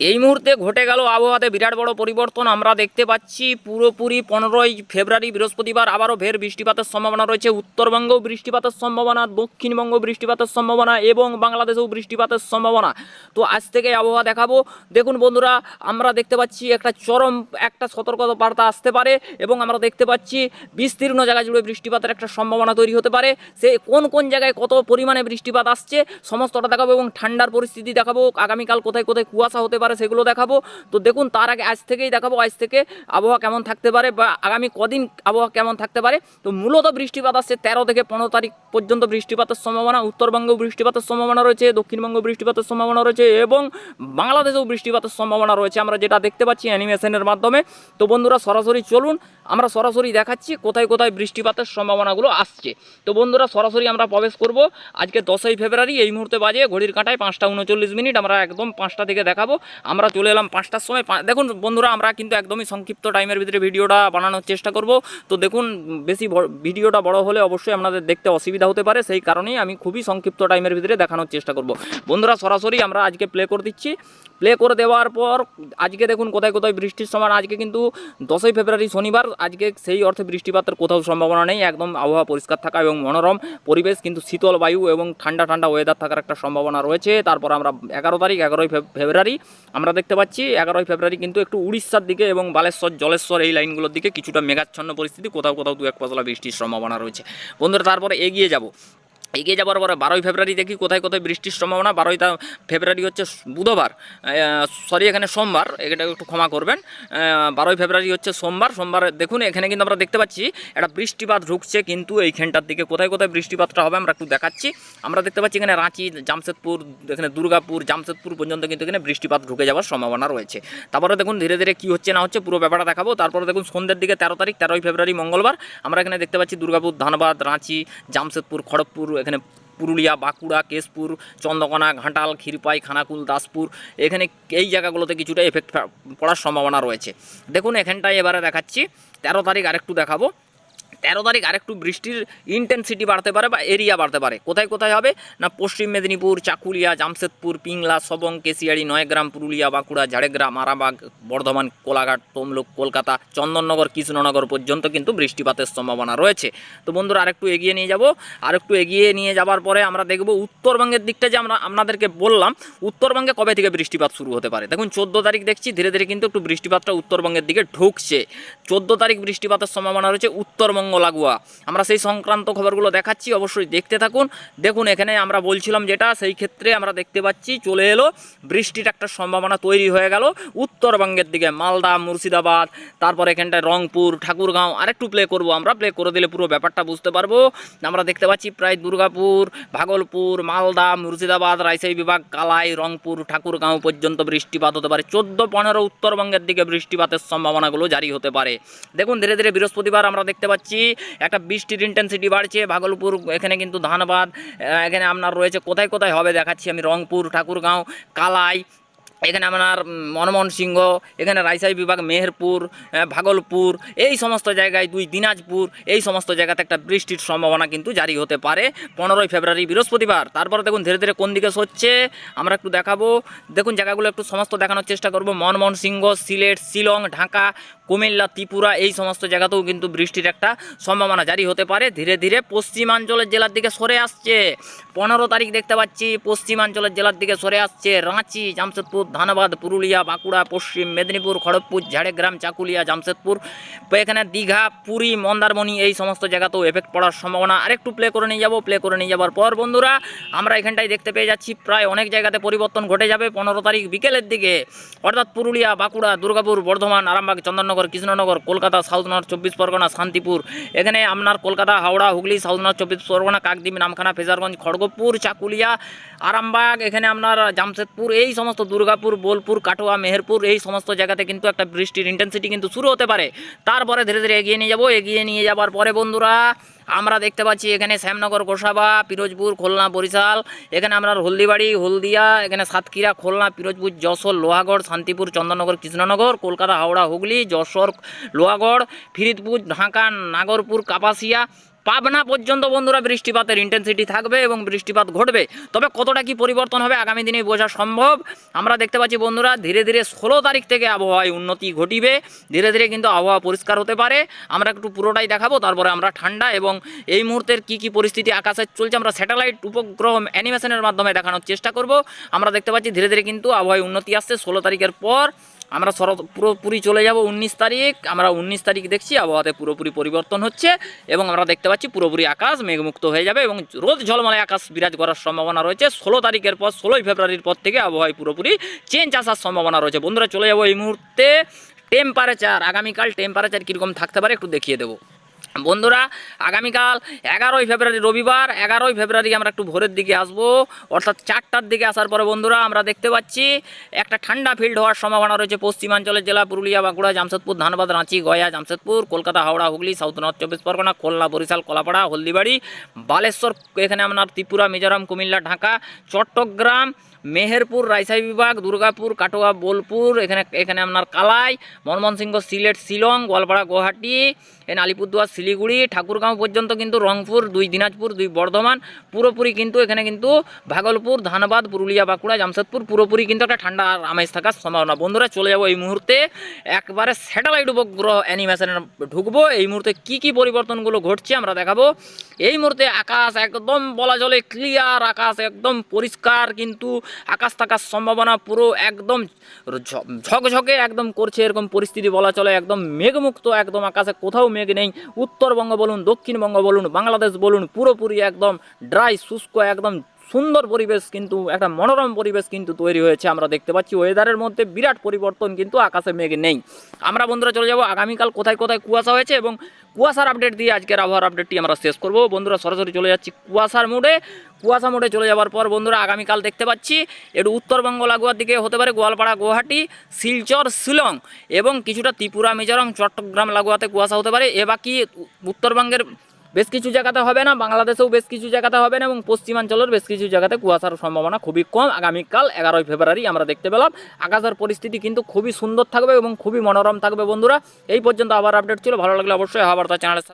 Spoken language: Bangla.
এই মুহূর্তে ঘটে গেল আবহাওয়াতে বিরাট বড় পরিবর্তন। আমরা দেখতে পাচ্ছি পুরোপুরি পনেরোই ফেব্রুয়ারি বৃহস্পতিবার আবারও ফের বৃষ্টিপাতের সম্ভাবনা রয়েছে। উত্তরবঙ্গেও বৃষ্টিপাতের সম্ভাবনা দক্ষিণবঙ্গ বৃষ্টিপাতের সম্ভাবনা এবং বাংলাদেশেও বৃষ্টিপাতের সম্ভাবনা। তো আজ থেকে আবহাওয়া দেখাবো। দেখুন বন্ধুরা, আমরা দেখতে পাচ্ছি একটা চরম, একটা সতর্কতা বার্তা আসতে পারে এবং আমরা দেখতে পাচ্ছি বিস্তীর্ণ জায়গা জুড়ে বৃষ্টিপাতের একটা সম্ভাবনা তৈরি হতে পারে। সে কোন কোন জায়গায় কত পরিমাণে বৃষ্টিপাত আসছে, সমস্তটা দেখাবো এবং ঠান্ডার পরিস্থিতি দেখাবো। আগামীকাল কোথায় কোথায় কুয়াশা হতে পারে সেগুলো দেখাবো। তো দেখুন, তার আগে আজ থেকেই দেখাবো, আজ থেকে আবহাওয়া কেমন থাকতে পারে বা আগামী কদিন আবহাওয়া কেমন থাকতে পারে। তো মূলত বৃষ্টিপাত আসছে তেরো থেকে পনেরো তারিখ পর্যন্ত বৃষ্টিপাতের সম্ভাবনা, উত্তরবঙ্গেও বৃষ্টিপাতের সম্ভাবনা রয়েছে দক্ষিণবঙ্গ বৃষ্টিপাতের সম্ভাবনা রয়েছে এবং বাংলাদেশেও বৃষ্টিপাতের সম্ভাবনা রয়েছে। আমরা যেটা দেখতে পাচ্ছি অ্যানিমেশনের মাধ্যমে। তো বন্ধুরা, সরাসরি চলুন, আমরা সরাসরি দেখাচ্ছি কোথায় কোথায় বৃষ্টিপাতের সম্ভাবনাগুলো আসছে। তো বন্ধুরা, সরাসরি আমরা প্রবেশ করব। আজকে দশই ফেব্রুয়ারি, এই মুহূর্তে বাজে ঘড়ির কাঁটায় পাঁচটা উনচল্লিশ মিনিট। আমরা একদম পাঁচটা থেকে দেখাবো। আমরা চলে এলাম পাঁচটার সময়। দেখুন বন্ধুরা, আমরা কিন্তু একদমই সংক্ষিপ্ত টাইমের ভিতরে ভিডিওটা বানানোর চেষ্টা করব। তো দেখুন, বেশি ভিডিওটা বড় হলে অবশ্যই আপনাদের দেখতে অসুবিধা হতে পারে, সেই কারণেই আমি খুবই সংক্ষিপ্ত টাইমের ভিতরে দেখানোর চেষ্টা করব। বন্ধুরা, সরাসরি আমরা আজকে প্লে করে দিচ্ছি। প্লে করে দেওয়ার পর, আজকে দেখুন কোথায় কোথায় বৃষ্টির সমান, আজকে কিন্তু দশই ফেব্রুয়ারি শনিবার, আজকে সেই অর্থে বৃষ্টিপাতের কোথাও সম্ভাবনা নেই, একদম আবহাওয়া পরিষ্কার থাকা এবং মনোরম পরিবেশ, কিন্তু শীতল বায়ু এবং ঠান্ডা ঠান্ডা ওয়েদার থাকার একটা সম্ভাবনা রয়েছে। তারপর আমরা এগারো তারিখ, এগারোই ফেব- ফেব্রুয়ারি, আমরা দেখতে পাচ্ছি এগারোই ফেব্রুয়ারি কিন্তু একটু উড়িষ্যার দিকে এবং বালেশ্বর, জলেশ্বর এই লাইনগুলোর দিকে কিছুটা মেঘাচ্ছন্ন পরিস্থিতি, কোথাও কোথাও দু এক পশলা বৃষ্টির সম্ভাবনা রয়েছে। বন্ধুরা, তারপরে এগিয়ে যাব। এগিয়ে যাওয়ার পরে বারোই ফেব্রুয়ারি দেখি কোথায় কোথায় বৃষ্টির সম্ভাবনা। বারোই ফেব্রুয়ারি হচ্ছে বুধবার সরি, এখানে সোমবার এটা একটু ক্ষমা করবেন। বারোই ফেব্রুয়ারি হচ্ছে সোমবার সোমবার দেখুন, এখানে কিন্তু আমরা দেখতে পাচ্ছি, একটা বৃষ্টিপাত ঢুকছে কিন্তু এইখানটার দিকে কোথায় কোথায় বৃষ্টিপাতটা হবে আমরা একটু দেখাচ্ছি। আমরা দেখতে পাচ্ছি এখানে রাঁচি, জামশেদপুর, এখানে দুর্গাপুর, জামশেদপুর পর্যন্ত কিন্তু এখানে বৃষ্টিপাত ঢুকে যাওয়ার সম্ভাবনা রয়েছে। তারপরে দেখুন, ধীরে ধীরে কী হচ্ছে না হচ্ছে পুরো ব্যাপারটা দেখাবো। তারপরে দেখুন, সন্ধ্যের দিকে তেরো তারিখ, তেরোই ফেব্রুয়ারি মঙ্গলবার, আমরা এখানে দেখতে পাচ্ছি দুর্গাপুর, ধানবাদ, রাঁচি, জামশেদপুর, খড়গপুর এখানে পুরুলিয়া, বাঁকুড়া, কেশপুর, চন্দ্রকোনা, ঘাটাল, ক্ষীরপাই, খানাকুল, দাসপুর, এখানে এই জায়গাগুলোতে কিছুটা এফেক্ট পড়ার সম্ভাবনা রয়েছে। দেখুন, এখানটায় এবারে দেখাচ্ছি। তেরো তারিখ আরেকটু দেখাবো। তেরো তারিখ আরেকটু বৃষ্টির ইন্টেন্সিটি বাড়তে পারে বা এরিয়া বাড়তে পারে। কোথায় কোথায় হবে? না, পশ্চিম মেদিনীপুর, চাকুলিয়া, জামশেদপুর, পিংলা, সবং, কেশিয়াড়ি, নয়গ্রাম, পুরুলিয়া, বাঁকুড়া, ঝাড়গ্রাম আরামবাগ বর্ধমান, কোলাঘাট, তমলুক, কলকাতা, চন্দননগর, কৃষ্ণনগর পর্যন্ত কিন্তু বৃষ্টিপাতের সম্ভাবনা রয়েছে। তো বন্ধুরা, আরেকটু এগিয়ে নিয়ে যাব। আরেকটু এগিয়ে নিয়ে যাওয়ার পরে আমরা দেখব উত্তরবঙ্গের দিকটা যে আমরা আপনাদেরকে বললাম, উত্তরবঙ্গে কবে থেকে বৃষ্টিপাত শুরু হতে পারে? দেখুন, চোদ্দ তারিখ দেখছি, ধীরে ধীরে কিন্তু একটু বৃষ্টিপাতটা উত্তরবঙ্গের দিকে ঢুকছে। চোদ্দ তারিখ বৃষ্টিপাতের সম্ভাবনা রয়েছে উত্তরবঙ্গ লাগোয়া। আমরা সেই সংক্রান্ত খবরগুলো দেখাচ্ছি, অবশ্যই দেখতে থাকুন। দেখুন, এখানে আমরা বলছিলাম যেটা, সেই ক্ষেত্রে আমরা দেখতে পাচ্ছি, চলে এলো, বৃষ্টির একটা সম্ভাবনা তৈরি হয়ে গেল। উত্তরবঙ্গের দিকে মালদা, মুর্শিদাবাদ, তারপর এখানটায় রংপুর, ঠাকুরগাঁও, আরেকটু প্লে করব আমরা। প্লে করে দিলে পুরো ব্যাপারটা বুঝতে পারব। আমরা দেখতে পাচ্ছি প্রায় দুর্গাপুর, ভাগলপুর, মালদা, মুর্শিদাবাদ, রাজশাহী বিভাগ, কালাই, রংপুর, ঠাকুরগাঁও পর্যন্ত বৃষ্টিপাত হতে পারে। চোদ্দ, পনেরো উত্তরবঙ্গের দিকে বৃষ্টিপাতের সম্ভাবনাগুলো জারি হতে পারে। দেখুন, ধীরে ধীরে বৃহস্পতিবার আমরা দেখতে পাচ্ছি একটা বৃষ্টির ইন্টেন্সিটি বাড়ছে, ভাগলপুর এখানে কিন্তু ধানবাদ এখানে আপনার রয়েছে, কোথায় কোথায় হবে দেখাচ্ছি আমি, রংপুর, ঠাকুরগাঁও, কালাই, এখানে আপনার মনমোহন সিংহ, এখানে রাজশাহী বিভাগ, মেহেরপুর ভাগলপুর, এই সমস্ত জায়গায় দুই দিনাজপুর, এই সমস্ত জায়গাতে একটা বৃষ্টির সম্ভাবনা কিন্তু জারি হতে পারে পনেরোই ফেব্রুয়ারি, বৃহস্পতিবার। তারপরে দেখুন, ধীরে ধীরে কোন দিকে সরছে, আমরা একটু দেখাবো। দেখুন, জায়গাগুলো একটু সমস্ত দেখানোর চেষ্টা করব। মনমোহন সিংহ, সিলেট, শিলং, ঢাকা কুমিল্লা, ত্রিপুরা এই সমস্ত জায়গাতেও কিন্তু বৃষ্টির একটা সম্ভাবনা জারি হতে পারে। ধীরে ধীরে পশ্চিমাঞ্চলের জেলার দিকে সরে আসছে। পনেরো তারিখ দেখতে পাচ্ছি পশ্চিমাঞ্চলের জেলার দিকে সরে আসছে রাঁচি, জামশেদপুর, ধানবাদ, পুরুলিয়া, বাঁকুড়া, পশ্চিম মেদিনীপুর, খড়গপুর, ঝাড়গ্রাম, চাকুলিয়া, জামশেদপুর, এখানে দীঘা, পুরী, মন্দারমণি এই সমস্ত জায়গাতেও এফেক্ট পড়ার সম্ভাবনা। আরেকটু প্লে করে নিয়ে যাব। প্লে করে নিয়ে যাওয়ার পর বন্ধুরা, আমরা এখানটায় দেখতে পেয়ে যাচ্ছি প্রায় অনেক জায়গাতে পরিবর্তন ঘটে যাবে পনেরো তারিখ বিকেলের দিকে। অর্থাৎ পুরুলিয়া, বাঁকুড়া, দুর্গাপুর, বর্ধমান, আরামবাগ, চন্দননগর কৃষ্ণনগর কলকাতা সাউথ নর্থ চব্বিশ পরগনা, শান্তিপুর। এখানে আপনার কলকাতা, হাওড়া, হুগলি সাউথ নর্থ চব্বিশ পরগনা, কাকদ্বীপ, নামখানা, ফেজারগঞ্জ, খড়গপুর, চাকুলিয়া, আরামবাগ, এখানে আপনার জামশেদপুর, এই সমস্ত দুর্গাপুর, বোলপুর, কাটোয়া, মেহেরপুর, এই সমস্ত জায়গাতে কিন্তু একটা বৃষ্টির ইন্টেন্সিটি কিন্তু শুরু হতে পারে। তারপরে ধীরে ধীরে এগিয়ে নিয়ে যাব। এগিয়ে নিয়ে যাবার পরে বন্ধুরা আমরা দেখতে পাচ্ছি এখানে শ্যামনগর, গোসাবা, পিরোজপুর, খুলনা, বরিশাল, এখানে আমরা হলদিবাড়ি, হলদিয়া, এখানে সাতক্ষীরা, খুলনা, পিরোজপুর, যশোর, লোহাগড়, শান্তিপুর, চন্দননগর, কৃষ্ণনগর, কলকাতা, হাওড়া, হুগলি, যশোর, লোহাগড়, ফিরিদপুর, ঢাকা, নাগরপুর, কাপাসিয়া পাবনা পর্যন্ত বন্ধুরা বৃষ্টিপাতের ইন্টেন্সিটি থাকবে এবং বৃষ্টিপাত ঘটবে। তবে কতটা কি পরিবর্তন হবে আগামী দিনে বোঝা সম্ভব। আমরা দেখতে পাচ্ছি বন্ধুরা, ধীরে ধীরে ষোলো তারিখ থেকে আবহাওয়ায় উন্নতি ঘটিবে। ধীরে ধীরে কিন্তু আবহাওয়া পরিষ্কার হতে পারে। আমরা একটু পুরোটাই দেখাবো, তারপরে আমরা ঠান্ডা এবং এই মুহূর্তের কি কি পরিস্থিতি আকাশে চলছে আমরা স্যাটেলাইট উপগ্রহ অ্যানিমেশনের মাধ্যমে দেখানোর চেষ্টা করব। আমরা দেখতে পাচ্ছি ধীরে ধীরে কিন্তু আবহাওয়ায় উন্নতি আসছে। ষোলো তারিখের পর আমরা শরৎ পুরোপুরি চলে যাব উনিশ তারিখ। আমরা উনিশ তারিখ দেখছি, আবহাওয়াতে পুরোপুরি পরিবর্তন হচ্ছে এবং আমরা দেখতে পাচ্ছি পুরোপুরি আকাশ মেঘমুক্ত হয়ে যাবে এবং রোদ ঝলমলে আকাশ বিরাজ করার সম্ভাবনা রয়েছে। ষোলো তারিখের পর, ষোলোই ফেব্রুয়ারির পর থেকে আবহাওয়ায় পুরোপুরি চেঞ্জ আসার সম্ভাবনা রয়েছে। বন্ধুরা, চলে যাব এই মুহূর্তে টেম্পারেচার আগামীকাল টেম্পারেচার কীরকম থাকতে পারে একটু দেখিয়ে দেবো। বন্ধুরা, আগামীকাল এগারোই ফেব্রুয়ারি, রবিবার এগারোই ফেব্রুয়ারি আমরা একটু ভোরের দিকে আসব। অর্থাৎ চারটার দিকে আসার পরে বন্ধুরা, আমরা দেখতে পাচ্ছি একটা ঠান্ডা ফিল্ড হওয়ার সম্ভাবনা রয়েছে পশ্চিমাঞ্চলের জেলা, পুরুলিয়া, বাঁকুড়া, জামশেদপুর, ধানবাদ, রাঁচি, গয়া, জামশেদপুর, কলকাতা, হাওড়া, হুগলি সাউথ নর্থ চব্বিশ পরগনা, খুলনা, বরিশাল, কলাপাড়া, হলদিবাড়ি, বালেশ্বর, এখানে আপনার ত্রিপুরা, মিজোরাম, কুমিল্লা, ঢাকা, চট্টগ্রাম মেহেরপুর, রাইসাই বিভাগ, দুর্গাপুর, কাটোয়া, বোলপুর, এখানে এখানে আপনার কালাই ময়মনসিংহ সিলেট, শিলং, গোয়ালপাড়া, গুয়াহাটি, এখানে আলিপুরদুয়ার, শিলিগুড়ি, ঠাকুরগাঁও পর্যন্ত কিন্তু রংপুর, দুই দিনাজপুর, দুই বর্ধমান, পুরোপুরি কিন্তু এখানে কিন্তু ভাগলপুর, ধানবাদ, পুরুলিয়া, বাঁকুড়া, জামশেদপুর পুরোপুরি কিন্তু একটা ঠান্ডা আমেজ থাকার সম্ভাবনা। বন্ধুরা, চলে যাব এই মুহূর্তে। একবারে স্যাটেলাইট উপগ্রহ অ্যানিমেশনে ঢুকবো। এই মুহূর্তে কি কি পরিবর্তনগুলো ঘটছে আমরা দেখাবো। এই মুহূর্তে আকাশ একদম বলা চলে ক্লিয়ার আকাশ একদম পরিষ্কার কিন্তু আকাশ থাকার সম্ভাবনা পুরো একদম ঝকঝকে একদম করছে, এরকম পরিস্থিতি বলা চলে, একদম মেঘমুক্ত, একদম আকাশে কোথাও মেঘ নেই। উত্তরবঙ্গ বলুন, দক্ষিণবঙ্গ বলুন, বাংলাদেশ বলুন, পুরোপুরি একদম ড্রাই শুষ্ক, একদম সুন্দর পরিবেশ কিন্তু, একটা মনোরম পরিবেশ কিন্তু তৈরি হয়েছে। আমরা দেখতে পাচ্ছি ওয়েদারের মধ্যে বিরাট পরিবর্তন কিন্তু আকাশে মেঘ নেই। আমরা বন্ধুরা চলে যাব আগামীকাল কোথায় কোথায় কুয়াশা হয়েছে এবং কুয়াশার আপডেট দিয়ে আজকের আবহাওয়ার আপডেটটি আমরা শেষ করব। বন্ধুরা সরাসরি চলে যাচ্ছি কুয়াশার মোড়ে। কুয়াশা মোড়ে চলে যাওয়ার পর বন্ধুরা আগামীকাল দেখতে পাচ্ছি একটু উত্তরবঙ্গ লাগোয়ার দিকে হতে পারে গোয়ালপাড়া, গুয়াহাটি, শিলচর, শিলং এবং কিছুটা ত্রিপুরা, মিজোরাম, চট্টগ্রাম লাগোয়াতে কুয়াশা হতে পারে। এ বাকি উত্তরবঙ্গের বেশ কিছু জায়গাতে হবে না, বাংলাদেশেও বেশ কিছু জায়গাতে হবে না এবং পশ্চিমাঞ্চলের বেশ কিছু জায়গাতে কুয়াশার সম্ভাবনা খুবই কম। আগামীকাল এগারোই ফেব্রুয়ারি আমরা দেখতে পেলাম, আকাশের পরিস্থিতি কিন্তু খুবই সুন্দর থাকবে এবং খুবই মনোরম থাকবে বন্ধুরা। এই পর্যন্ত আবার আপডেট ছিল, ভালো লাগলে অবশ্যই আবার তার চ্যানেলের সাথে